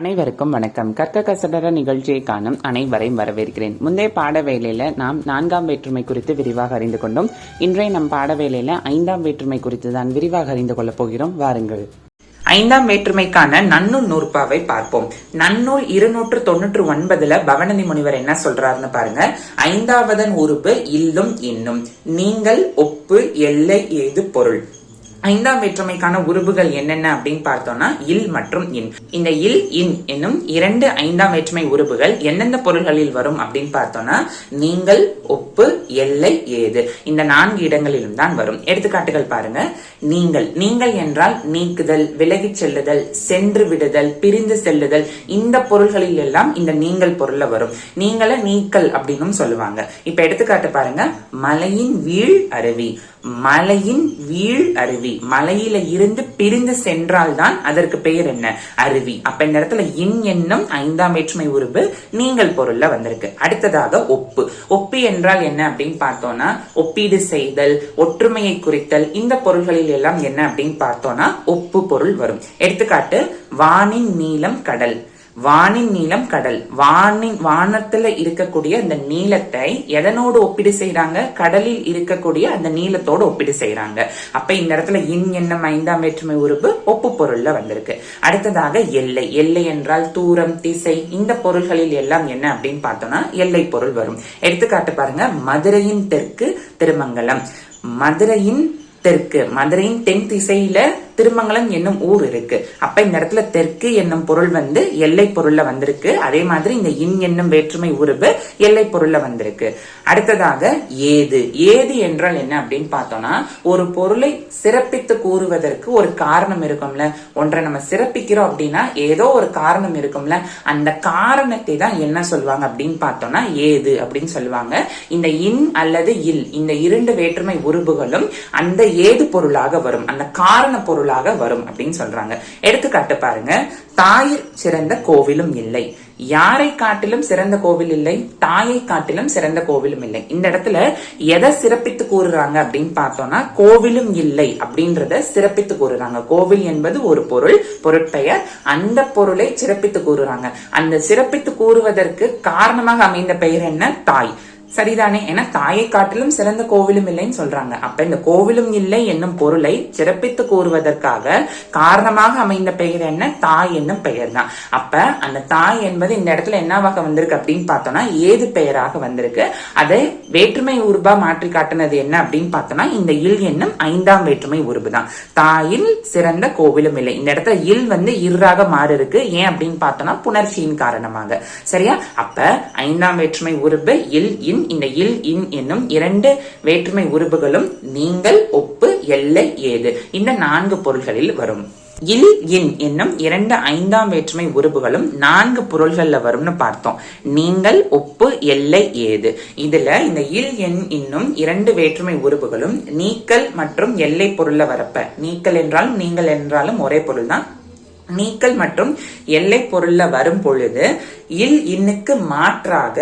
அனைவருக்கும் வணக்கம். கற்க கசடர நிகழ்ச்சியை காணும் அனைவரையும் வரவேற்கிறேன். முந்தைய பாட வேலையில நாம் நான்காம் வேற்றுமை குறித்து விரிவாக அறிந்து கொண்டோம். இன்றைய நம் பாட வேளையில ஐந்தாம் வேற்றுமை குறித்து தான் விரிவாக அறிந்து கொள்ளப் போகிறோம். வாருங்கள். ஐந்தாம் வேற்றுமைக்கான நன்னூல் நூற்பாவை பார்ப்போம். நன்னூல் இருநூற்று தொண்ணூற்று ஒன்பதுல பவனதி முனிவர் என்ன சொல்றாருன்னு பாருங்க. ஐந்தாவதன் உறுப்பு இல்லும் இன்னும். நீங்கள் ஒப்பு எல்லை ஏது பொருள். ஐந்தாம் வேற்றுமைக்கான உருவுகள் என்னென்ன அப்படின்னு பார்த்தோம்னா இல் மற்றும் இன். இந்த இல் இன் என்னும் இரண்டு ஐந்தாம் வேற்றுமை உருவுகள் எந்தெந்த பொருள்களில் வரும் அப்படின்னு பார்த்தோம்னா நீங்கள் ஒப்பு எல்லை ஏது. இந்த நான்கு இடங்களிலும் தான் வரும். எடுத்துக்காட்டுகள் பாருங்க. நீங்கள் நீங்கள் என்றால் நீக்குதல் விலகிச் செல்லுதல் சென்று விடுதல் பிரிந்து செல்லுதல். இந்த பொருள்களில் எல்லாம் இந்த நீங்கள் பொருள்ல வரும். நீங்கள நீக்கல் அப்படின்னும் சொல்லுவாங்க. இப்ப எடுத்துக்காட்டு பாருங்க. மலையின் வீழ் அருவி. மலையின் வீழ் அருவி. மலையில இருந்து பிரிந்து சென்றால்தான் அதற்கு பெயர் என்ன? அருவி. அப்ப இந்த இடத்துல இன் என்னும் ஐந்தாம் வேற்றுமை உருவு நீங்கள் பொருள்ல வந்திருக்கு. அடுத்ததாக ஒப்பு. ஒப்பு என்றால் என்ன அப்படின்னு பார்த்தோம்னா ஒப்பீடு செய்தல் ஒற்றுமையை குறித்தல் இந்த பொருள்களில் எல்லாம் என்ன அப்படின்னு பார்த்தோம்னா ஒப்பு பொருள் வரும். எடுத்துக்காட்டு வானின் நீளம் கடல். வானின் நீளம் கடல். வானின் வானத்துல இருக்கக்கூடிய அந்த நீளத்தை எதனோடு ஒப்பீடு செய்யறாங்க கடலில் இருக்கக்கூடிய அந்த நீளத்தோடு ஒப்பீடு செய்யறாங்க அப்ப இந்த இடத்துல இன் என்ன ஐந்தாம் வேற்றுமை உறுப்பு ஒப்பு பொருள்ல வந்திருக்கு. அடுத்ததாக எல்லை. எல்லை என்றால் தூரம் திசை. இந்த பொருள்களில் எல்லாம் என்ன அப்படின்னு பார்த்தோம்னா எல்லை பொருள் வரும். எடுத்துக்காட்டு பாருங்க. மதுரையின் தெற்கு திருமங்கலம். மதுரையின் தெற்கு. மதுரையின் தென் திசையில திருமங்கலம் என்னும் ஊர் இருக்கு. அப்ப இந்த இடத்துல தெற்கு என்னும் பொருள் வந்து எல்லை பொருள்ல வந்திருக்கு. அதே மாதிரி இந்த இன் என்னும் வேற்றுமை உருவு எல்லை பொருள்ல வந்திருக்கு. அடுத்ததாக ஏது. ஏது என்றால் என்ன அப்படின்னு பார்த்தோம்னா ஒரு பொருளை சிறப்பித்து கூறுவதற்கு ஒரு காரணம் இருக்கும்ல. ஒன்றை நம்ம சிறப்பிக்கிறோம் அப்படின்னா ஏதோ ஒரு காரணம் இருக்கும்ல. அந்த காரணத்தை தான் என்ன சொல்லுவாங்க அப்படின்னு பார்த்தோம்னா ஏது அப்படின்னு சொல்லுவாங்க. இந்த இன் அல்லது இல் இந்த இரண்டு வேற்றுமை உருபுகளும் அந்த ஏது பொருளாக வரும். அந்த காரண பொருளாக பொருளாக வரும் அப்படின்னு சொல்றாங்க. எடுத்துக்காட்டு பாருங்க. தாயிற் சிறந்த கோவிலும் இல்லை. யாரை காட்டிலும் சிறந்த கோவில் இல்லை? தாயை காட்டிலும் சிறந்த கோவிலும் இல்லை. இந்த இடத்துல எதை சிறப்பித்து கூறுறாங்க அப்படின்னு பார்த்தோம்னா கோவிலும் இல்லை அப்படின்றத சிறப்பித்து கூறுறாங்க. கோவில் என்பது ஒரு பொருள் பொருட்பெயர். அந்த பொருளை சிறப்பித்து கூறுறாங்க. அந்த சிறப்பித்து கூறுவதற்கு காரணமாக அமைந்த பெயர் என்ன? தாய். சரிதானே? ஏன்னா தாயை காட்டிலும் சிறந்த கோவிலும் இல்லைன்னு சொல்றாங்க. அப்ப இந்த கோவிலும் இல்லை என்னும் பொருளை சிறப்பித்து கூறுவதற்காக காரணமாக அமைந்த பெயர் என்ன? தாய் என்னும் பெயர் தான் அப்ப அந்த தாய் என்பது இந்த இடத்துல என்னவாக வந்திருக்கு அப்படின்னு பார்த்தோம்னா ஏது பெயராக வந்திருக்கு? அதை வேற்றுமை உருபா மாற்றி காட்டினது என்ன அப்படின்னு பார்த்தோம்னா இந்த இல் என்னும் ஐந்தாம் வேற்றுமை உருபு தான் தாயில் சிறந்த கோவிலும் இல்லை. இந்த இடத்துல இல் வந்து இர்ராக மாறி இருக்கு ஏன் அப்படின்னு பார்த்தோம்னா புணர்ச்சியின் காரணமாக. சரியா? அப்ப ஐந்தாம் வேற்றுமை உருபு இல் இன் இந்த இல் இன் என்னும் இரண்டு வேற்றுமை உருபுகளும் நீங்கள் ஒப்பு எல்லை ஏது. இந்த நான்கு பொருள்களில் வரும். இல் இன் என்னும் இரண்டு ஐந்தாம் வேற்றுமை உருபுகளும் நான்கு பொருள்கள்ல வரும்னு பார்த்தோம். நீங்கள் ஒப்பு எல்லை ஏது. இதுல இந்த இல் எண் இன்னும் இரண்டு வேற்றுமை உருபுகளும் நீக்கல் மற்றும் எல்லை பொருள்ல வரப்ப. நீக்கல் என்றாலும் நீங்கள் என்றாலும் ஒரே பொருள் தான் நீக்கல் மற்றும் எல்லை பொருள்ல வரும் பொழுது இல் இன்னுக்கு மாற்றாக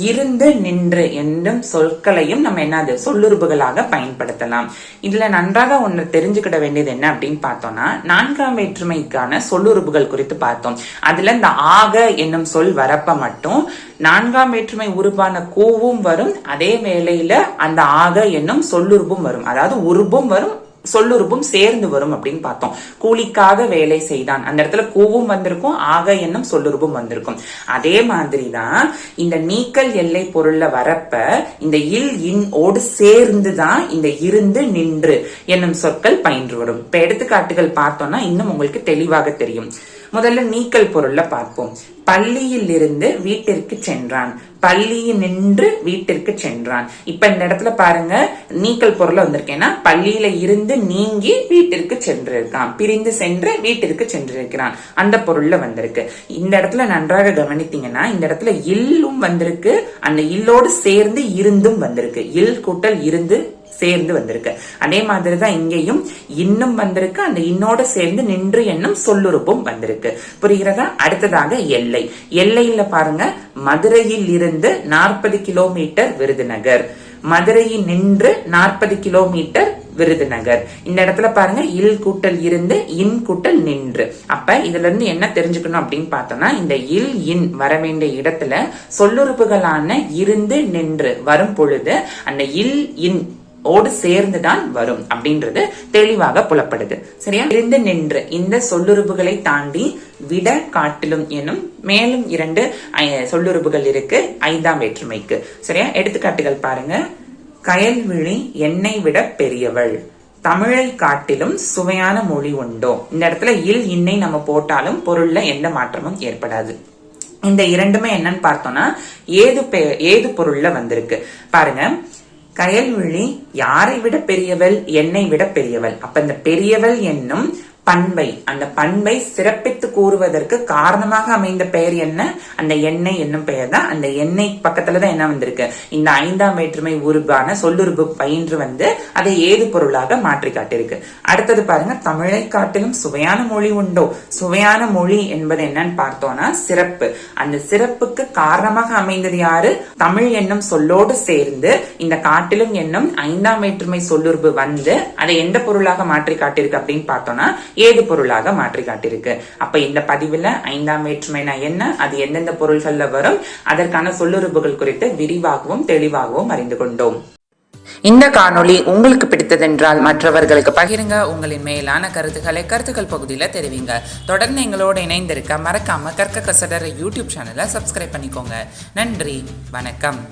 இருந்து நின்று என்னும் சொற்களையும் நம்ம என்னது சொல்லுறுப்புகளாக பயன்படுத்தலாம். இதுல நன்றாக ஒன்று தெரிஞ்சுக்கிட வேண்டியது என்ன அப்படின்னு பார்த்தோம்னா நான்காம் வேற்றுமைக்கான சொல்லுறுப்புகள் குறித்து பார்த்தோம். அதுல இந்த ஆக என்னும் சொல் வரப்ப மட்டும் நான்காம் வேற்றுமை உருவான கூவும் வரும் அதே வேளையில அந்த ஆக என்னும் சொல்லுறுப்பும் வரும். அதாவது உருபும் வரும் சொல்லுறுப்பும் சேர்ந்து வரும் அப்படின்னு பார்த்தோம். கூலிக்காக வேலை செய்தான். அந்த இடத்துல கூவும் வந்திருக்கும் ஆக என்னும் சொல்லுறுப்பும் வந்திருக்கும். அதே மாதிரி தான் இந்த நீக்கல் எல்லை பொருள்ல வரப்ப இந்த இல் இன் ஓடு சேர்ந்து தான் இந்த இருந்து நின்று என்னும் சொற்கள் பயின்று வரும். இப்ப எடுத்துக்காட்டுகள் பார்த்தோம்னா இன்னும் உங்களுக்கு தெளிவாக தெரியும். முதல்ல நீக்கல் பொருள்ல பார்ப்போம். பள்ளியில் இருந்து வீட்டிற்கு சென்றான். பள்ளியில் நின்று வீட்டிற்கு சென்றான். இப்ப இந்த இடத்துல பாருங்க நீக்கல் பொருள் வந்திருக்கேன்னா பள்ளியில இருந்து நீங்கி வீட்டிற்கு சென்றிருக்கான். பிரிந்து சென்று வீட்டிற்கு சென்றிருக்கிறான். அந்த பொருள்ல வந்திருக்கு. இந்த இடத்துல நன்றாக கவனித்தீங்கன்னா இந்த இடத்துல இல்லும் வந்திருக்கு. அந்த இல்லோடு சேர்ந்து இருந்தும் வந்திருக்கு. இல் கூட்டல் இருந்து சேர்ந்து வந்திருக்கு. அதே மாதிரிதான் இங்கேயும் இன்னும் வந்திருக்கு. அந்த இன்னோட சேர்ந்து நின்று என்னும் சொல்லுறுப்பும் வந்திருக்கு. புரிகிறதா? அடுத்ததாக எல்லை. எல்லையில பாருங்க. மதுரையில் இருந்து நாற்பது கிலோமீட்டர் விருதுநகர். மதுரையில் நின்று நாற்பது கிலோமீட்டர் விருதுநகர். இந்த இடத்துல பாருங்க. இல் கூட்டல் இருந்து இன் கூட்டல் நின்று. அப்ப இதுல இருந்து என்ன தெரிஞ்சுக்கணும் அப்படின்னு பார்த்தோம்னா இந்த இல் இன் வர வேண்டிய இடத்துல சொல்லுறுப்புகளான இருந்து நின்று வரும் பொழுது அந்த இல் இன் ஓடு சேர்ந்துதான் வரும் அப்படின்றது தெளிவாக புலப்படுது. சரியா? இருந்து நின்று இந்த சொல்லுறுப்புகளை தாண்டி விட காட்டிலும் எனும் மேலும் இரண்டு சொல்லுறுப்புகள் இருக்கு ஐந்தாம் வேற்றுமைக்கு. சரியா? எடுத்துக்காட்டுகள் பாருங்க. கயல்விழி என்னை விட பெரியவள். தமிழை காட்டிலும் சுவையான மொழி உண்டோ? இந்த இடத்துல இல் இன்னை நம்ம போட்டாலும் பொருள்ல எந்த மாற்றமும் ஏற்படாது. இந்த இரண்டுமே என்னன்னு பார்த்தோம்னா ஏது பெ- ஏது பொருள்ல வந்திருக்கு? பாருங்க. கயல்விழி யாரை விட பெரியவள் என்னை விட பெரியவள். அப்ப இந்த பெரியவள் என்னும் பண்பை. அந்த பண்பை சிறப்பித்து கூறுவதற்கு காரணமாக அமைந்த பெயர் என்ன? அந்த எண்ணெய் என்னும் பெயர் தான். அந்த எண்ணெய் பக்கத்துல தான் என்ன வந்திருக்கு? இந்த ஐந்தாம் வேற்றுமை உருபான சொல்லுறுப்பு பயின்று வந்து அதை ஏது பொருளாக மாற்றி காட்டியிருக்கு? அடுத்தது பாருங்க தமிழை காட்டிலும் சுவையான மொழி உண்டோ? சுவையான மொழி என்பது என்னன்னு பார்த்தோம்னா சிறப்பு. அந்த சிறப்புக்கு காரணமாக அமைந்தது யாரு? தமிழ் என்னும் சொல்லோடு சேர்ந்து இந்த காட்டிலும் என்னும் ஐந்தாம் வேற்றுமை சொல்லுறுப்பு வந்து அதை எந்த பொருளாக மாற்றி காட்டியிருக்கு அப்படின்னு பார்த்தோம்னா ஏது பொருளாக மாற்றி காட்டியிருக்கு அப்ப இந்த பதிவுல ஐந்தாம் வேற்றுமைனா என்ன? அது எந்தெந்த பொருள்கள்ல வரும்? அதற்கான சொல்லுறுப்புகள் குறித்து விரிவாகவும் தெளிவாகவும் அறிந்து கொண்டோம். இந்த காணொளி உங்களுக்கு பிடித்ததென்றால் மற்றவர்களுக்கு பகிருங்க. உங்களின் மேலான கருத்துக்களை கருத்துக்கள் பகுதியில் தெரிவிங்க. தொடர்ந்து எங்களோடு இணைந்திருக்க மறக்காம கற்க கசடர யூடியூப் சேனலை சப்ஸ்கிரைப் பண்ணிக்கோங்க. நன்றி. வணக்கம்.